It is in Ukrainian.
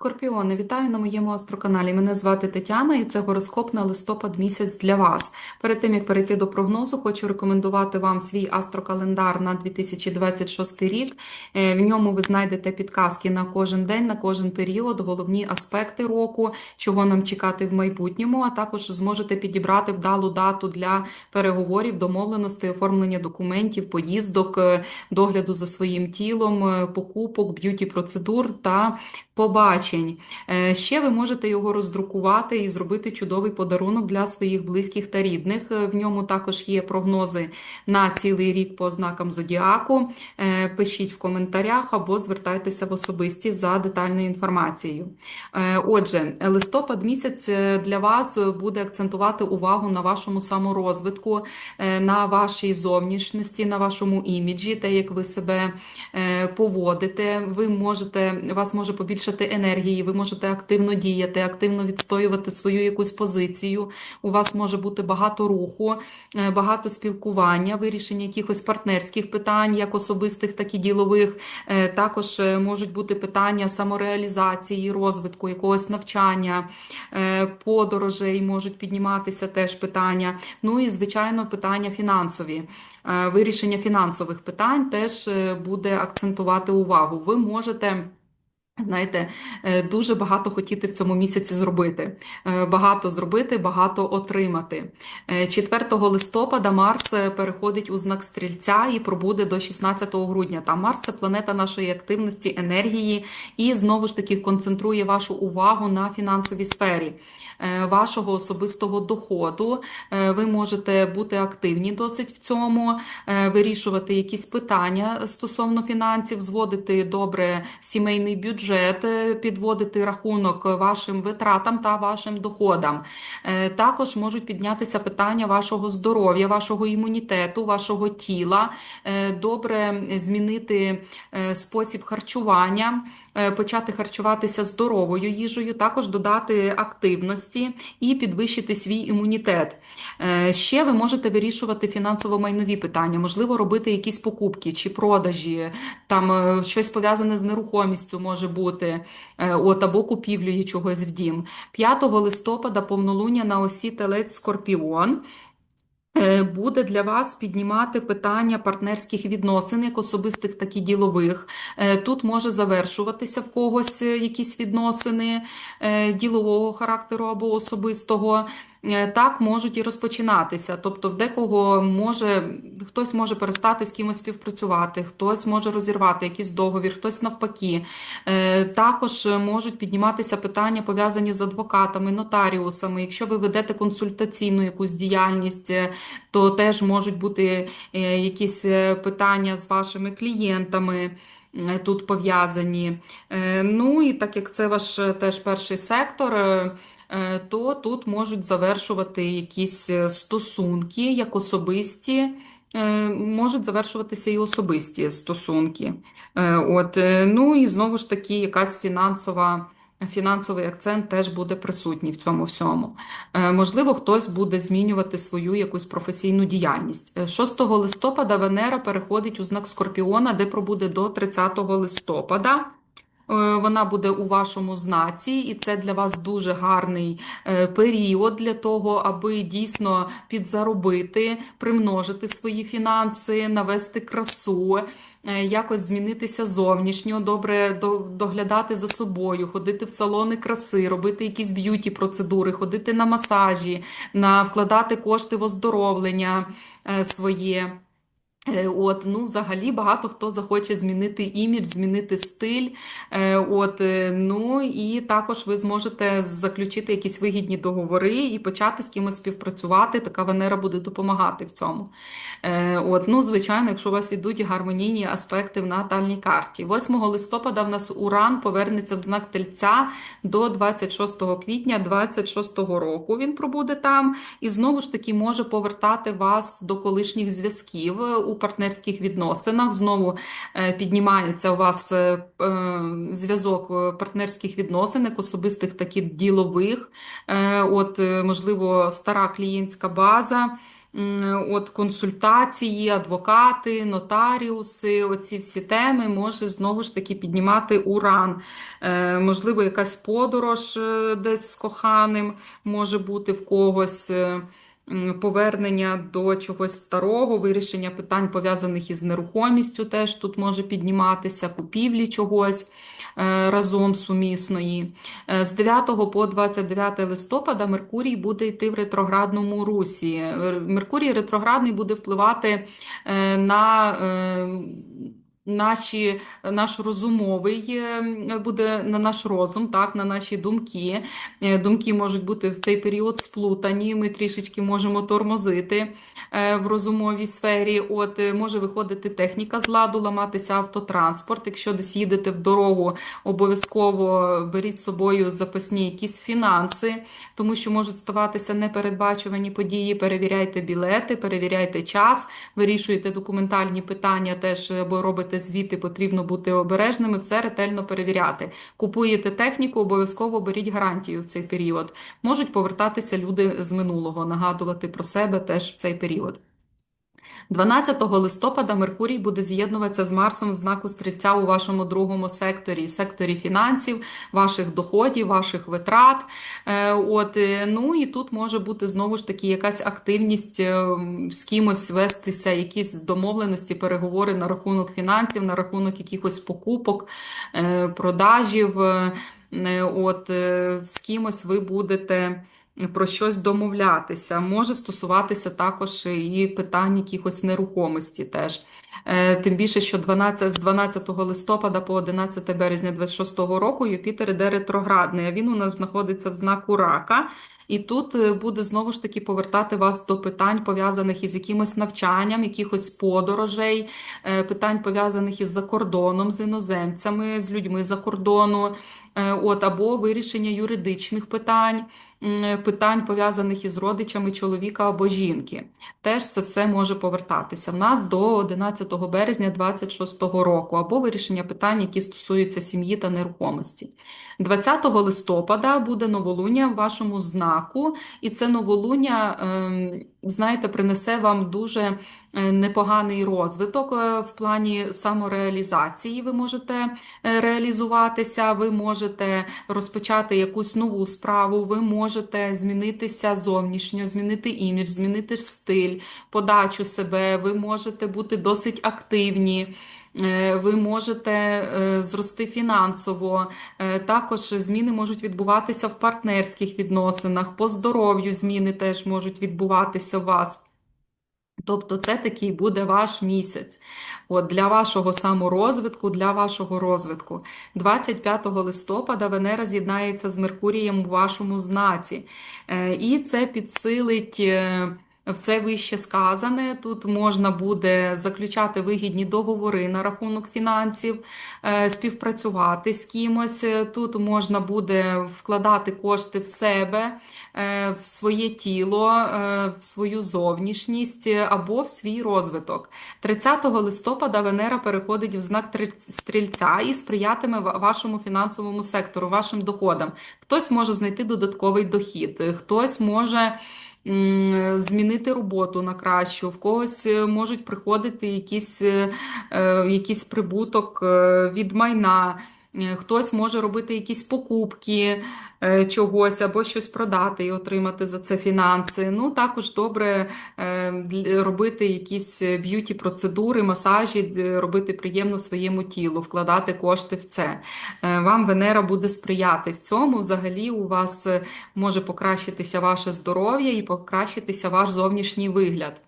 Скорпіони, вітаю на моєму астроканалі. Мене звати Тетяна і це гороскоп на листопад місяць для вас. Перед тим як перейти до прогнозу, хочу рекомендувати вам свій астрокалендар на 2026 рік. Е, В ньому ви знайдете підказки на кожен день, на кожен період, головні аспекти року, чого нам чекати в майбутньому, а також зможете підібрати вдалу дату для переговорів, домовленостей, оформлення документів, поїздок, е, догляду за своїм тілом, е, покупок, б'юті процедур та побачень. Е, Ще ви можете його роздрукувати і зробити чудовий подарунок для своїх близьких та рідних. Е, В ньому також є прогнози на цілий рік по ознакам зодіаку. Е, Пишіть в коментарях або звертайтеся в особисті за детальною інформацією. Отже, листопад місяць для вас буде акцентувати увагу на вашому саморозвитку, на вашій зовнішності, на вашому іміджі, те, як ви себе поводите. Ви можете, вас може побільшати енергії, ви можете активно діяти, активно відстоювати свою якусь позицію. У вас може бути багато руху, е, багато спілкування, вирішення якихось партнерських питань, як особистих, так і ділових. Е, Також е, можуть бути питання самореалізації, розвитку, якогось навчання, подорожей можуть підніматися теж питання. Ну і, звичайно, питання фінансові. Вирішення фінансових питань теж буде акцентувати увагу. Ви можете. Знаєте, е, дуже багато хотіти в цьому місяці зробити. Е, Багато зробити, багато отримати. Е, 4 листопада Марс е, переходить у знак Стрільця і пробуде до 16 грудня. Та Марс це планета нашої активності, енергії і знову ж таки концентрує вашу увагу на фінансовій сфері. е, Вашого особистого доходу. Е, Ви можете бути активні досить в цьому, е, вирішувати якісь питання стосовно фінансів, зводити добре сімейний бюджет, е, підводити рахунок вашим витратам та вашим доходам. Е, Також можуть піднятися питання вашого здоров'я, вашого імунітету, вашого тіла, Е, добре змінити спосіб харчування, почати харчуватися здоровою їжею, також додати активності і підвищити свій імунітет. Е, Ще ви можете вирішувати фінансово-майнові питання, можливо, робити якісь покупки чи продажі, там е, щось пов'язане з нерухомістю може бути, е, от, або купівлею чогось в дім. 5 листопада повнолуння на осі Телець Скорпіон. Е, Буде для вас піднімати питання партнерських відносин, як особистих, так і ділових. Е, Тут може завершуватися в когось е, якісь відносини ділового характеру або особистого. Е, Так можуть і розпочинатися. Тобто, в декого може хтось може перестати з кимось співпрацювати, хтось може розірвати якийсь договір, хтось навпаки. Е, Також можуть підніматися питання пов'язані з адвокатами, нотаріусами. Якщо ви ведете консультаційну якусь діяльність, е, то теж можуть бути якісь питання з вашими клієнтами. Тут пов'язані. Ну і так як це ваш теж перший сектор, то тут можуть завершувати якісь е, стосунки, як особисті, е, можуть завершуватися і особисті стосунки. Е, От, е, ну і знову ж таки, якась фінансова. Фінансовий акцент теж буде присутній в цьому всьому. Е, Можливо, хтось буде змінювати свою якусь професійну діяльність. Е, 6 листопада Венера переходить у знак Скорпіона, де пробуде до 30 листопада. Е, Вона буде у вашому знаці, і це для вас дуже гарний е, період для того, аби дійсно підзаробити, примножити свої фінанси, навести красу, е, якось змінитися зовнішньо, добре доглядати за собою, ходити в салони краси, робити якісь б'юті процедури, ходити на масажі, на вкладати кошти в оздоровлення своє. Е, От, ну, взагалі багато хто захоче змінити імідж, змінити стиль. Е, От, е, ну, і також ви зможете заключити якісь вигідні договори і почати з кимось співпрацювати. Така Венера буде допомагати в цьому. От, ну, звичайно, якщо у вас йдуть гармонійні аспекти в натальній карті. 8 листопада в нас Уран повернеться в знак Тельця до 26 квітня 26 року. Він пробуде там і знову ж таки може повертати вас до колишніх зв'язків партнерських відносинах. Знову е, піднімається у вас е, е, зв'язок партнерських відносинок, особистих, так і ділових. От, можливо, стара клієнтська база от консультації, адвокати, нотаріуси, оці всі теми може знову ж таки піднімати уран. Е, Можливо, якась подорож десь з коханим може бути в когось. Повернення до чогось старого, вирішення питань пов'язаних із нерухомістю, теж тут може підніматися, купівлі чогось е, разом сумісної. Е, З 9 по 29 листопада Меркурій буде йти в ретроградному русі. Е, Меркурій ретроградний буде впливати на наші, наш розумовий е, буде на наш розум, так, на наші думки. Е, Думки можуть бути в цей період сплутані. Ми трішечки можемо тормозити е, в розумовій сфері. От е, може виходити техніка з ладу, ламатися автотранспорт. Якщо десь їдете в дорогу, обов'язково беріть з собою запасні якісь фінанси, тому що можуть ставатися непередбачувані події. Перевіряйте білети, перевіряйте час, вирішуєте документальні питання, теж або робите звіти, потрібно бути обережними, все ретельно перевіряти. Купуєте техніку, обов'язково беріть гарантію в цей період. Можуть повертатися люди з минулого, нагадувати про себе теж в цей період. 12 листопада Меркурій буде з'єднуватися з Марсом в знаку Стрільця у вашому другому секторі, секторі фінансів, ваших доходів, ваших витрат. Е, От, е, ну і тут може бути знову ж таки якась активність е, з кимось вестися, якісь домовленості, переговори на рахунок фінансів, на рахунок якихось покупок, продажів. От, з кимось ви будете про щось домовлятися. Може стосуватися також і питань якихось нерухомості теж. Е, Тим більше, що 12, з 12 листопада по 11 березня 26 року Юпітер іде ретроградний, а він у нас знаходиться в знаку рака. І тут е, буде знову ж таки повертати вас до питань, пов'язаних із якимось навчанням, якихось подорожей, е, питань пов'язаних із закордоном, з іноземцями, з людьми за кордону, от, або вирішення юридичних питань, питань пов'язаних із родичами чоловіка або жінки. Теж це все може повертатися в нас до 11 березня 26 року, або вирішення питань, які стосуються сім'ї та нерухомості. 20 листопада буде новолуння в вашому знаку, і це новолуння, ем, знаєте, принесе вам дуже е, непоганий розвиток е, в плані самореалізації. Ви можете е, реалізуватися, ви можете розпочати якусь нову справу, ви можете змінитися зовнішньо, змінити імідж, змінити стиль, подачу себе, ви можете бути досить активні. Е, Ви можете е, зрости фінансово, Е, також зміни можуть відбуватися в партнерських відносинах, по здоров'ю зміни теж можуть відбуватися у вас. Тобто це такий буде ваш місяць. От для вашого саморозвитку, для вашого розвитку. 25 листопада Венера з'єднається з Меркурієм у вашому знаці. І це підсилить. Все вище сказане, тут можна буде заключати вигідні договори на рахунок фінансів, е, співпрацювати з кимось. Тут можна буде вкладати кошти в себе, е, в своє тіло, е, в свою зовнішність або в свій розвиток. 30 листопада Венера переходить в знак стрільця і сприятиме вашому фінансовому сектору, вашим доходам. Хтось може знайти додатковий дохід, хтось може змінити роботу на кращу, в когось е, можуть приходити якісь, е, е, якийсь прибуток від майна. Е, Хтось може робити якісь покупки е, чогось або щось продати і отримати за це фінанси. Ну, також добре е, робити якісь б'юті процедури, масажі, робити приємно своєму тілу, вкладати кошти в це. Вам Венера буде сприяти в цьому. Взагалі у вас може покращитися ваше здоров'я і покращитися ваш зовнішній вигляд.